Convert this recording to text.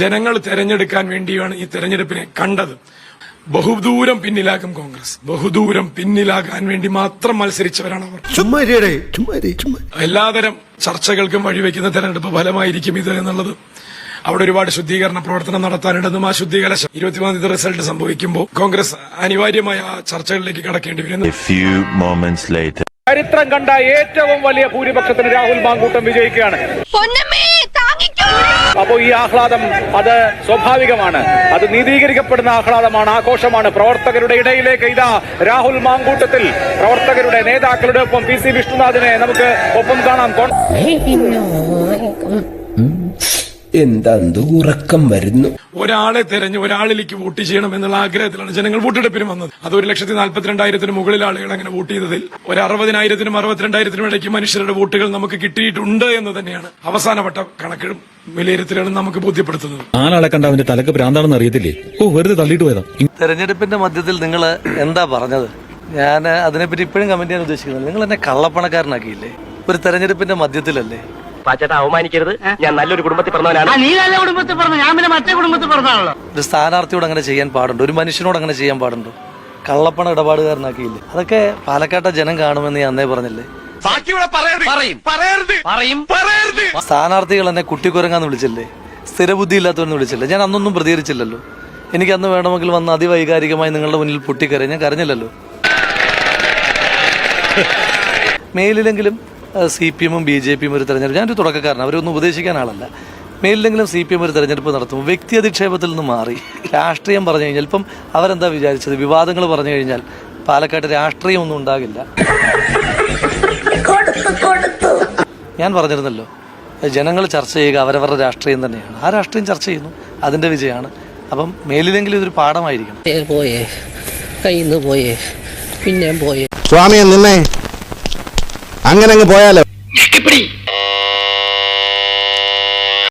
ജനങ്ങൾ തെരഞ്ഞെടുക്കാൻ വേണ്ടിയാണ് ഈ തെരഞ്ഞെടുപ്പിനെ കണ്ടത്. ബഹുദൂരം പിന്നിലാകും കോൺഗ്രസ്. ബഹുദൂരം പിന്നിലാകാൻ വേണ്ടി മാത്രം മത്സരിച്ചവരാണ് അവർ. എല്ലാതരം ചർച്ചകൾക്കും വഴിവെക്കുന്ന തെരഞ്ഞെടുപ്പ് ഫലമായിരിക്കും ഇത് എന്നുള്ളത്. അവിടെ ഒരുപാട് ശുദ്ധീകരണ പ്രവർത്തനം നടത്താനുണ്ടെന്നും ആ ശുദ്ധീകരണ ഇരുപത്തിമൂന്നാം തീയതി റിസൾട്ട് സംഭവിക്കുമ്പോൾ കോൺഗ്രസ് അനിവാര്യമായ ആ ചർച്ചകളിലേക്ക് കടക്കേണ്ടി വരും A few moments later. ചരിത്രം കണ്ട ഏറ്റവും വലിയ ഭൂരിപക്ഷത്തിന് രാഹുൽ മാങ്കൂട്ടം വിജയിക്കുകയാണ്. അപ്പോൾ ഈ ആഹ്ലാദം അത് സ്വാഭാവികമാണ്. അത് നീതീകരിക്കപ്പെടുന്ന ആഹ്ലാദമാണ് ആഘോഷമാണ്. പ്രവർത്തകരുടെ ഇടയിലേക്ക് ഇതാ രാഹുൽ മാങ്കൂട്ടത്തിൽ. പ്രവർത്തകരുടെ നേതാക്കളുടെ ഒപ്പം പി സി വിഷ്ണുനാഥിനെ നമുക്ക് ഒപ്പം കാണാം. കോൺ- എന്താ ഉറക്കം വരുന്നു? ഒരാളെ തെരഞ്ഞ് ഒരാളിലേക്ക് വോട്ട് ചെയ്യണം എന്നുള്ള ആഗ്രഹത്തിലാണ് ജനങ്ങൾ വോട്ടെടുപ്പിന് വന്നത്. അത് ഒരു ലക്ഷത്തി നാൽപ്പത്തിരണ്ടായിരത്തിന് മുകളിൽ ആളുകൾ അങ്ങനെ വോട്ട് ചെയ്തതിൽ ഒരു അറുപതിനായിരത്തിനും അറുപത്തിരണ്ടായിരത്തിനും ഇടയ്ക്ക് മനുഷ്യരുടെ വോട്ടുകൾ നമുക്ക് കിട്ടിയിട്ടുണ്ട് എന്ന് തന്നെയാണ് അവസാനവട്ട കണക്കിലും വിലയിരുത്തലാണ് നമുക്ക് ബോധ്യപ്പെടുത്തുന്നത്. ആളെ കണ്ട അവന്റെ തലക്ക് ഭ്രാന്താണെന്ന് അറിയത്തില്ലേ? ഓ വെറുതെ തള്ളിയിട്ട് പോയതാ. തെരഞ്ഞെടുപ്പിന്റെ മധ്യത്തിൽ നിങ്ങൾ എന്താ പറഞ്ഞത്? ഞാൻ അതിനെപ്പറ്റി ഇപ്പോഴും കമന്റ് ചെയ്യാൻ ഉദ്ദേശിക്കുന്നത് നിങ്ങൾ എന്നെ കള്ളപ്പണക്കാരനാക്കിയില്ലേ? ഒരു തെരഞ്ഞെടുപ്പിന്റെ മധ്യത്തിലല്ലേ? പാച്ചേട്ടാ അവമാനിക്കരുത്. ഞാൻ നല്ലൊരു കുടുംബത്തിൽ പറഞ്ഞവനാണ് നീ നല്ല കുടുംബത്തിൽ പറഞ്ഞു ഞാൻ പിന്നെ മറ്റേ കുടുംബത്തിൽ പറഞ്ഞാണല്ലോ ഒരു സ്ഥാനാർത്ഥിയോട് അങ്ങനെ ചെയ്യാൻ പാടുണ്ടോ? ഒരു മനുഷ്യനോട് അങ്ങനെ ചെയ്യാൻ പാടുണ്ടോ? കള്ളപ്പണ ഇടപാടുകാരനാക്കിയില്ലേ? അതൊക്കെ പാലക്കാട്ടെ ജനം കാണുമെന്ന് ഞാൻ അന്നേ പറഞ്ഞില്ലേ? പറയും. സ്ഥാനാർത്ഥികൾ എന്നെ കുട്ടിക്കുരങ്ങാന്ന് വിളിച്ചില്ലേ? സ്ഥിരബുദ്ധി ഇല്ലാത്തവരെന്ന് വിളിച്ചില്ലേ? ഞാൻ അന്നൊന്നും പ്രതികരിച്ചില്ലല്ലോ. എനിക്ക് അന്ന് വേണമെങ്കിൽ വന്ന് അതിവൈകാരികമായി നിങ്ങളുടെ മുന്നിൽ പൊട്ടിക്കരയ ഞാൻ കരഞ്ഞില്ലല്ലോ. മേലിലെങ്കിലും സി പി എമ്മും ബി ജെ പിയും ഒരു തെരഞ്ഞെടുപ്പ്. ഞാനൊരു തുടക്കക്കാരൻ അവരൊന്നും ഉപദേശിക്കാൻ ആളല്ല. മേലിലെങ്കിലും സി പി എം ഒരു തെരഞ്ഞെടുപ്പ് നടത്തും. വ്യക്തി അധിക്ഷേപത്തിൽ നിന്ന് മാറി. രാഷ്ട്രീയം പറഞ്ഞു കഴിഞ്ഞാൽ ഇപ്പം അവരെന്താ വിചാരിച്ചത്? വിവാദങ്ങൾ പറഞ്ഞു കഴിഞ്ഞാൽ പാലക്കാട്ട് രാഷ്ട്രീയം ഒന്നും ഉണ്ടാകില്ല. ഞാൻ പറഞ്ഞിരുന്നല്ലോ ജനങ്ങൾ ചർച്ച ചെയ്യുക അവരവരുടെ രാഷ്ട്രീയം തന്നെയാണ്. ആ രാഷ്ട്രീയം ചർച്ച ചെയ്യുന്നു. അതിന്റെ വിജയമാണ്. അപ്പം മേലിലെങ്കിലും ഇതൊരു പാഠമായിരിക്കണം. പോയേ കയ്യിൽ നിന്ന് പോയേ പിന്നെ പോയേ. സ്വാമിയെ നിന്നെ അങ്ങനെ അങ്ങ് പോയാലോ